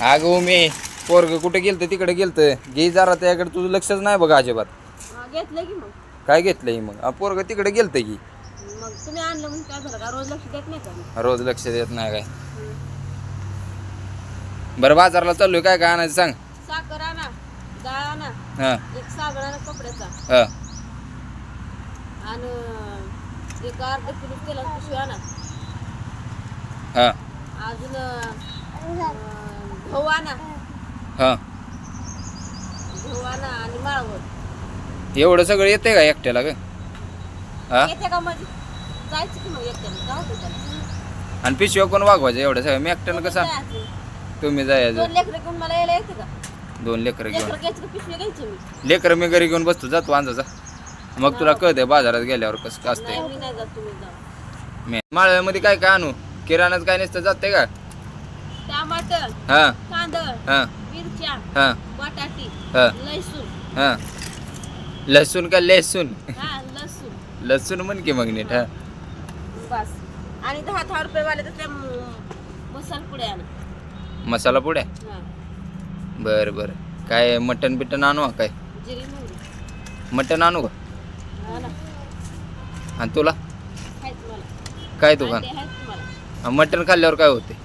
अगं मी पोरग कुठे गेलतं तिकडे गेलतं? घे जरा त्याकडे तुझं लक्षच नाही बघा अजिबात. घेतलं की मग. काय घेतलंय मग? आ, पोरग तिकडे गेलतं की. मग तुम्ही आणलं म्हणून काय झालं? का रोज लक्ष देत नाही का? मी? रोज लक्ष देत नाही काय? बरं बाजारला चाललोय काय काय आणायचं सांग? साखर आणा डाळ आणा हां. एक साबण आणा कपड्याचा. हां. आणि एक अर्धा किलो तेलाची पिशवी आणा. हां. अजून अं, हां. आणा एवढं सगळं येते का एकट्याला ग? हा? येते का मध्ये जायचं की मग एकट्याने जाऊ दे त्याला. आणि पिशव्या कोण वागवायचं एवढं सगळं? मी एकट्यानं कसं जायचं. तुम्ही जायचं दोन लेकरं घेऊन मला यायला येते का? दोन लेकरं घेऊन. लेकरं घ्यायचं का? पिशवी घ्यायची मी. लेकरं मी घरी घेऊन बसतो. जातो वांजाचा मग तुला कळतंय बाजारात गेल्यावर कसं काय असतंय नाही मी नाही जात तुम्ही जा मी माळव्यामध्ये काय काय आणू? किराणाच काय नसतं? जाते का? हां. हां. मिरच्या हां. बटाटी हां. लसूण. हां. लसूण का लसूण हा लसूण. लसूण म्हण की मग नीट हां. बस. आणि दहा दहा रुपये वाले तर त्या मसाला पुढे आणा. मसाला पुड्या हा. बरं बरं. काय मटन बिटन आणू काय? जिरी मोहरी. मटन आणू का? हा ना. आणि तुला? खायचं मला. काय अंडे आहेत तुम्हाला मटन खाल्ल्यावर काय होते?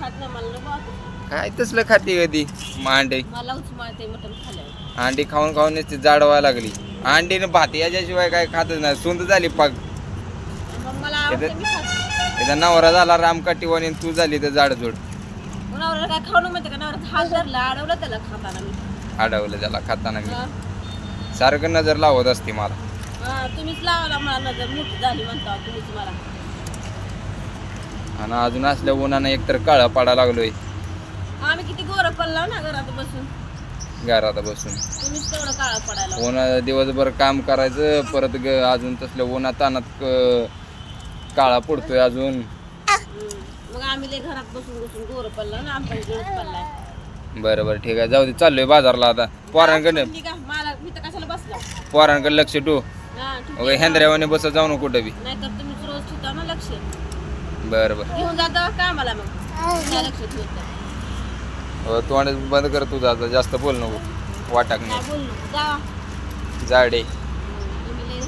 खात नाही मला नको. काय तसलं खाते कधी मांडे. मला उचमाळते मटण खाल्ल्यावर अंडी खाऊन खाऊन नुसती जाडवायला लागली. अंडी न भात याच्याशिवाय काय खातच नाही. सुंद झाली पाक. मग मला आवडतं मी खाते. त्याचा नवरा झाला रामकाठीवाणी आणि तू झाली तर जाडजोड नवऱ्याला काय खाऊ माहिती का? नवऱ्याचा हात धरला अडवलं त्याला खाताना मी. अडवलं त्याला खाताना मी. सारखं नजर लावत असते मला. हा, तुम्हीच लावला मला नजर. मोठी झाली म्हणता तुम्हीच मला. आणि अजून असल्या उन्हानं एकतर काळा पाडा लागलोय. आम्ही किती गोरं पडला ना घरात बसून. घरात बसून. तुम्हीच तेवढं काळा पडायला उन्हा दिवसभर काम करायचं परत ग अजून तसल्या उन्हात तानात काळा पडतोय अजून. हम्म. मग आम्ही लय घरात बसून बसून गोरं पडला ना आमचा गळच पडलाय बरं बरं ठीक आहे. जाऊ दे चाललोय बाजारला आता. पोरांकडे तुम्ही का मला मी तर कशाला बसला? पोरांकडे लक्ष ठेवू. हा ठीक हेंद्र्यावाने बसत जाऊ नको कुठं बी रोज ठेवता ना लक्ष. बरं बरं. घेऊन जाता का मला मग नाही तोंड बंद कर तुझं आता जास्त बोल नको. वाटाक काय नाही जा. जाडे. तुम्ही.